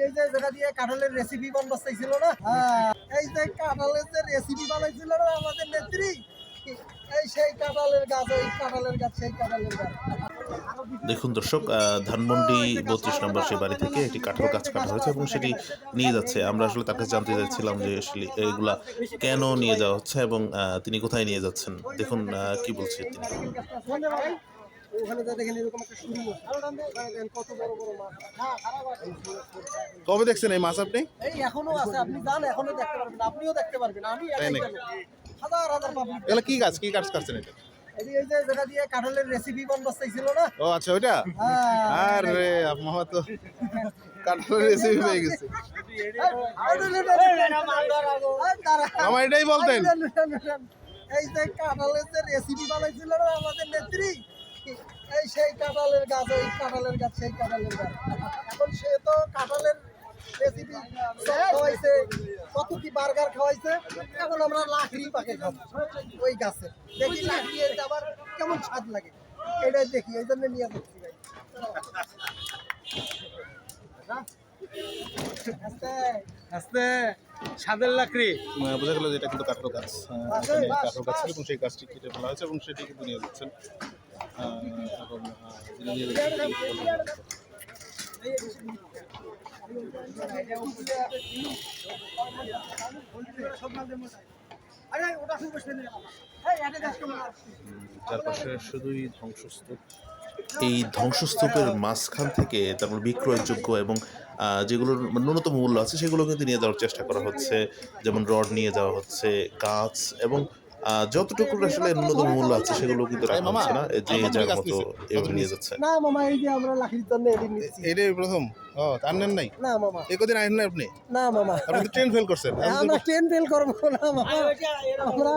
এই যে যেটা দিয়ে কাঁঠালের রেসিপি না? হ্যাঁ, এই যে কাঁঠালের যে রেসিপি বানাইছিল না আমাদের নেত্রী? এই সেই কাঁঠালের গাছ ওই কাঁঠালের গাছ সেই কাঁঠালের গাছ। দেখুন দর্শক আহ, ধানমন্ডি বত্রিশ নম্বর সেই বাড়ি থেকে একটি কাঁঠাল গাছ কাটা হয়েছে এবং সেটি নিয়ে যাচ্ছে। আমরা আসলে তাকে জানতে চাইছিলাম যে আসলে এইগুলা কেন নিয়ে যাওয়া হচ্ছে এবং তিনি কোথায় নিয়ে যাচ্ছেন? দেখুন আহ, কি বলছে তিনি। ওখানে যা দেখেন এরকম একটা শুরু দেখেন কত বড় বড় মাছ। কবে দেখছেন এই মাছ আপনি? এই এখনও আছে আপনি যান এখনও দেখতে পারবেন আপনিও দেখতে পারবেন আমি। হাজার হাজার পাবলিক এগুলো কি গাছ কি গাছ কাটছেন এটা? যেটা দিয়ে কাঁঠালের রেসিপি চাইছিল না? ও আচ্ছা ওইটা? হ্যাঁ। আরে আমার তো রেসিপি পেয়ে গেছে। আমার এটাই বলতেন। এই যে কাঁঠালের যে রেসিপি বানাইছিল না আমাদের নেত্রী? এই সেই কাঁঠালের গাছ ওই কাঁঠালের গাছ সেই কাঁঠালের গাছ। এখন সে তো কাঁঠালের রেসিপি খাওয়াইছে কত কি বার্গার খাওয়াইছে এখন আমরা পাকে খাব ওই গাছে। দেখি এর আবার কেমন স্বাদ লাগে। এটাই দেখি এই জন্য নিয়ে যাচ্ছি ভাই। আস্তে। আস্তে সাদের লাকড়ি। আহ, বোঝা গেল যে এটা কিন্তু কাঠের গাছ। আহ, গাছ এবং সেই গাছটি কেটে ফেলা হয়েছে এবং সেটি কিন্তু নিয়ে যাচ্ছেন। চারপাশে শুধুই ধ্বংসস্তূপ। এই ধ্বংসস্তূপের মাঝখান থেকে তারপর বিক্রয়যোগ্য এবং যেগুলোর ন্যূনতম মূল্য আছে সেগুলো কিন্তু নিয়ে যাওয়ার চেষ্টা করা হচ্ছে। যেমন রড নিয়ে যাওয়া হচ্ছে, গাছ এবং যতটুকু আসলে ন্যূনতম মূল্য আছে সেগুলো কিন্তু রাখা হচ্ছে না। যে যার মতো এভাবে নিয়ে যাচ্ছে। না মামা এই যে আমরা লাখির জন্য এদিন নিচ্ছি এটাই প্রথম। ও তার নেন নাই? না মামা। এই কদিন আইন না আপনি? না মামা। আপনি তো ট্রেন ফেল করছেন। আমরা ট্রেন ফেল করব না মামা। আমরা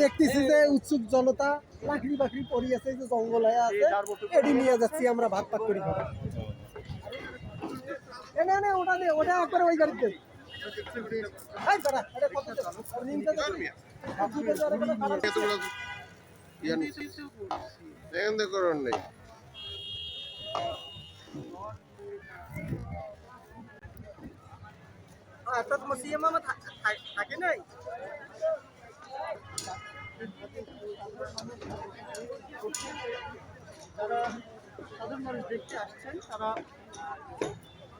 দেখতেছি যে উৎসুক জনতা লাকড়ি বাকড়ি পড়ি আছে যে জঙ্গল হয়ে আছে এটি নিয়ে যাচ্ছি আমরা ভাগ ভাগ করি না না ওটা দে ওটা একবার ওই গাড়িতে দে। এই দাঁড়া, এটা কত দে? আর নিমটা দে। আর দুটো দে, আর একটা খারাপ আছে। এখান করুন নেই হ্যাঁ, তোমার থাকে নাই সাধারণ মানুষ দেখতে আসছেন তারা